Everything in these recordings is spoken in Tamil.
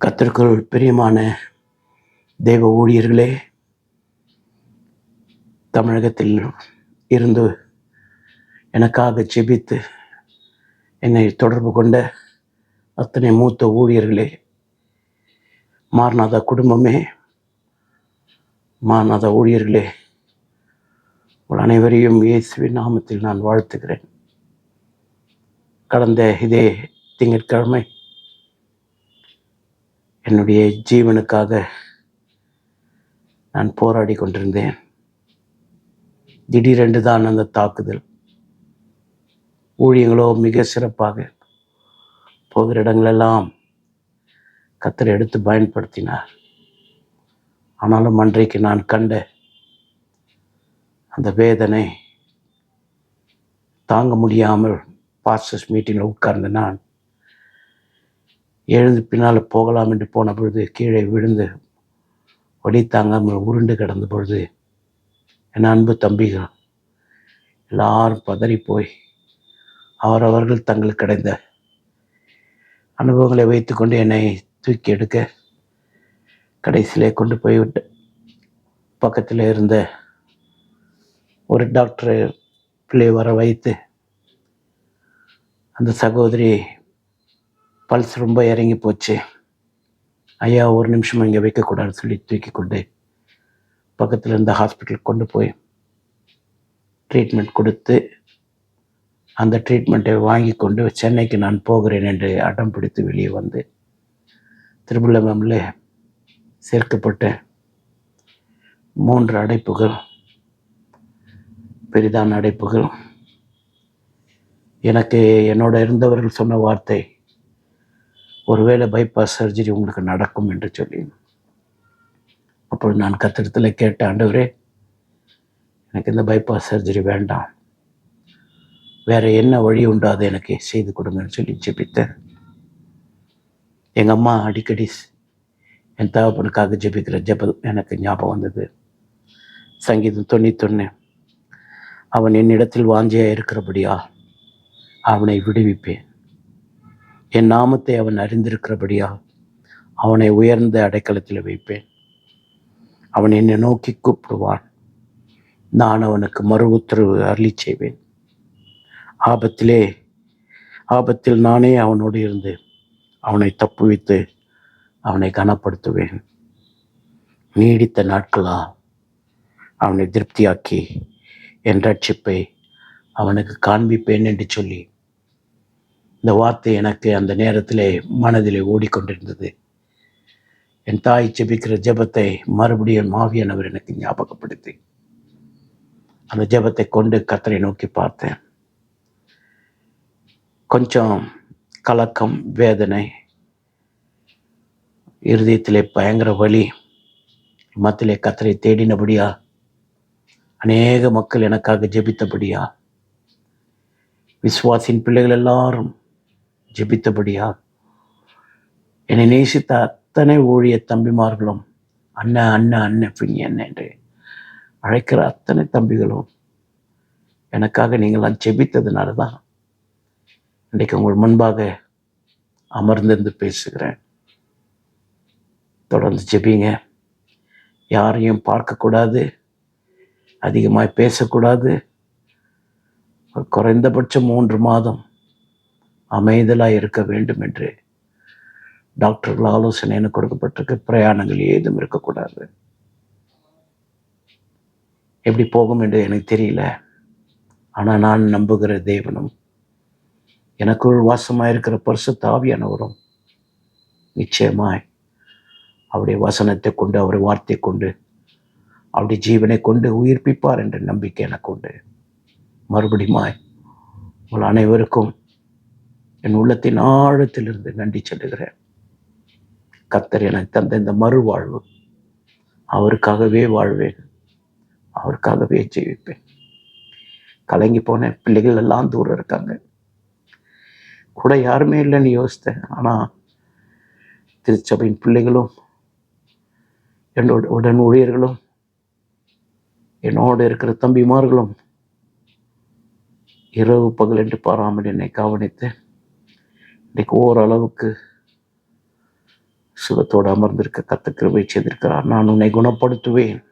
கத்திற்குள் பிரியமான தெய்வ ஊழியர்களே தமிழகத்தில் இருந்து எனக்காக ஜெபித்து என்னை தொடர்பு கொண்ட அத்தனை மூத்த ஊழியர்களே மார்நாத குடும்பமே மார்நாத ஊழியர்களே உங்கள் அனைவரையும் இயேசுவின் நாமத்தில் நான் வாழ்த்துகிறேன். கடந்த இதே திங்கட்கிழமை என்னுடைய ஜீவனுக்காக நான் போராடி கொண்டிருந்தேன். திடீரென்று தான் அந்த தாக்குதல். ஊழியங்களோ மிக சிறப்பாக போகிற இடங்களெல்லாம் கத்தரை எடுத்து பயன்படுத்தினார். ஆனாலும் அன்றைக்கு நான் கண்ட அந்த வேதனை தாங்க முடியாமல் பாஸ்டர்ஸ் மீட்டிங்கில் உட்கார்ந்து நான் எழுந்து பின்னால் போகலாம் என்று போன பொழுது கீழே விழுந்து ஒடி தாங்காமல் உருண்டு கிடந்த பொழுது என் அன்பு தம்பிகள் எல்லாரும் பதறி போய் அவரவர்கள் தங்களுக்கு கிடைந்த அனுபவங்களை வைத்துக்கொண்டு என்னை தூக்கி எடுக்க கடைசியிலே கொண்டு போய்விட்டு பக்கத்தில் இருந்த ஒரு டாக்டரை பிள்ளை வர வைத்து அந்த சகோதரி பல்ஸ் ரொம்ப இறங்கி போச்சு. ஐயா ஒரு நிமிஷம் இங்கே வைக்கக்கூடாதுன்னு சொல்லி தூக்கி கொண்டு பக்கத்தில் இருந்த ஹாஸ்பிட்டலுக்கு கொண்டு போய் ட்ரீட்மெண்ட் கொடுத்து அந்த ட்ரீட்மெண்ட்டை வாங்கி கொண்டு சென்னைக்கு நான் போகிறேன் என்று அடம் பிடித்து வெளியே வந்து திருபுள்ளமில் சேர்க்கப்பட்ட மூன்று அடைப்புகள் பெரிதான அடைப்புகள். எனக்கு என்னோட இருந்தவர்கள் சொன்ன வார்த்தை ஒருவேளை பைபாஸ் சர்ஜரி உங்களுக்கு நடக்கும் என்று சொல்லி. அப்பொழுது நான் கத்திரத்தில் கேட்ட ஆண்டவரே எனக்கு இந்த பைபாஸ் சர்ஜரி வேண்டாம். வேறு என்ன வழி உண்டோ அதை எனக்கு செய்து கொடுங்கன்னு சொல்லி ஜெபித்தேன். எங்கள் அம்மா அடிக்கடி என் தகப்பனுக்காக ஜெபிக்கிற ஜெபம் எனக்கு ஞாபகம் வந்தது. சங்கீதம் தொண்ணூத்தொன்று அவன் என்னிடத்தில் வாஞ்சியாக இருக்கிறபடியா அவனை விடுவிப்பேன். என் நாமத்தை அவன் அறிந்திருக்கிறபடியா அவனை உயர்ந்த அடைக்கலத்தில் வைப்பேன். அவன் என்னை நோக்கி கூப்பிடுவான். நான் அவனுக்கு மறு உத்தரவு அருளி செய்வேன். ஆபத்திலே ஆபத்தில் நானே அவனோடு இருந்து அவனை தப்புவித்து அவனை கனப்படுத்துவேன். நீடித்த நாட்களா அவனை திருப்தியாக்கி என் ரட்சிப்பை அவனுக்கு காண்பிப்பேன் என்று சொல்லி இந்த வார்த்தை எனக்கு அந்த நேரத்திலே மனதிலே ஓடிக்கொண்டிருந்தது. என் தாய் ஜெபிக்கிற ஜெபத்தை மறுபடியும் மாவியானவர் எனக்கு ஞாபகப்படுத்தி அந்த ஜெபத்தை கொண்டு கத்தரை நோக்கி பார்த்தேன். கொஞ்சம் கலக்கம் வேதனை இருதயத்திலே பயங்கர வழி மத்திலே கத்தரை தேடினபடியா அநேக மக்கள் எனக்காக ஜெபித்தபடியா விஸ்வாசின் பிள்ளைகள் எல்லாரும் ஜெபித்தபடியா என்னை நேசித்த அத்தனை ஊழிய தம்பிமார்களும் அண்ணன் அண்ணன் அண்ணன் பின்னி அண்ணன் என்று அழைக்கிற அத்தனை தம்பிகளும் எனக்காக நீங்களாம் ஜெபித்ததுனால தான் இன்றைக்கு உங்கள் முன்பாக அமர்ந்திருந்து பேசுகிறேன். தொடர்ந்து ஜெபிங்க. யாரையும் பார்க்கக்கூடாது அதிகமாக பேசக்கூடாது. குறைந்தபட்சம் மூன்று மாதம் அமைதலாக இருக்க வேண்டும் என்று டாக்டர்கள் ஆலோசனைன்னு கொடுக்கப்பட்டிருக்கு. பிரயாணங்கள் ஏதும் இருக்கக்கூடாது. எப்படி போகும் என்று எனக்கு தெரியல. ஆனால் நான் நம்புகிற தேவனும் எனக்குள் வாசமாக இருக்கிற பரிசுத்த ஆவியானவரும் நிச்சயமாய் அவருடைய வசனத்தை கொண்டு அவருடைய வார்த்தை கொண்டு அவருடைய ஜீவனை கொண்டு உயிர்ப்பிப்பார் என்ற நம்பிக்கை எனக்கு உண்டு. மறுபடியுமாய் உங்கள் அனைவருக்கும் என் உள்ளத்தின் ஆழத்திலிருந்து நன்றி சொல்லுகிறேன். கத்தர் எனக்கு தந்த இந்த மறுவாழ்வு அவருக்காகவே வாழ்வேன் அவருக்காகவே ஜெயிப்பேன். கலங்கி போன பிள்ளைகள் எல்லாம் தூரம் இருக்காங்க. கூட யாருமே இல்லைன்னு யோசித்தேன். ஆனால் திருச்சபையின் பிள்ளைகளும் என்னோட உடன் ஊழியர்களும் என்னோடு இருக்கிற தம்பிமார்களும் இரவு பகல் என்று பாராமல் என்னை கவனித்து இன்றைக்கு ஓரளவுக்கு சுகத்தோடு அமர்ந்திருக்க கத்த கிருபை செய்திருக்கிறார். நான் உன்னை குணப்படுத்துவேன்.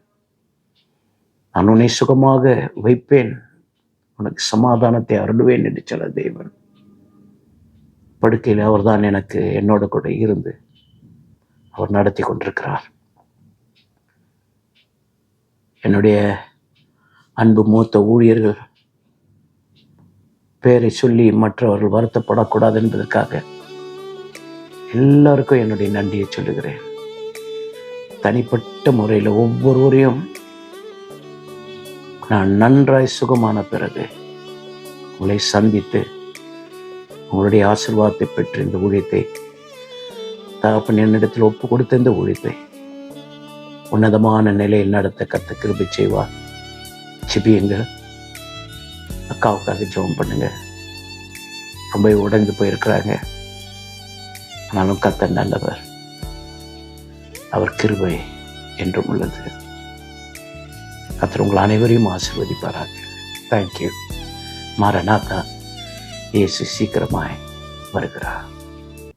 நான் உன்னை சுகமாக வைப்பேன். உனக்கு சமாதானத்தை அருளுவேன் என்று சொல்ல தேவன். படுக்கையில் அவர்தான் எனக்கு என்னோட கூட இருந்து அவர் நடத்தி கொண்டிருக்கிறார். என்னுடைய அன்பு மூத்த ஊழியர்கள் பேரை சொல்லி மற்றவர்கள் வருத்தப்படக்கூடாது என்பதற்காக எல்லாருக்கும் என்னுடைய நன்றியை சொல்லுகிறேன். தனிப்பட்ட முறையில் ஒவ்வொருவரையும் நான் நன்றாய் சுகமான பிறகு உங்களை சந்தித்து உங்களுடைய ஆசிர்வாதத்தை பெற்று இந்த ஊழியத்தை தகப்பன் என்னிடத்தில் ஒப்பு கொடுத்த இந்த ஊழியத்தை உன்னதமான நிலையில் நடத்த கத்த கிருபி செய்வார். சிபியுங்கள் அக்காவுக்காக ஜெபம் பண்ணுங்க. ரொம்ப உடைந்து போயிருக்கிறாங்க. ஆனாலும் கத்த நல்லவர். அவர் கிருபை என்றும் உள்ளது. கத்தர் உங்கள் அனைவரையும் ஆசீர்வதிப்பாராக. தேங்க்யூ மாரநாதா இயேசு சீக்கிரமாய் வருகிறார்.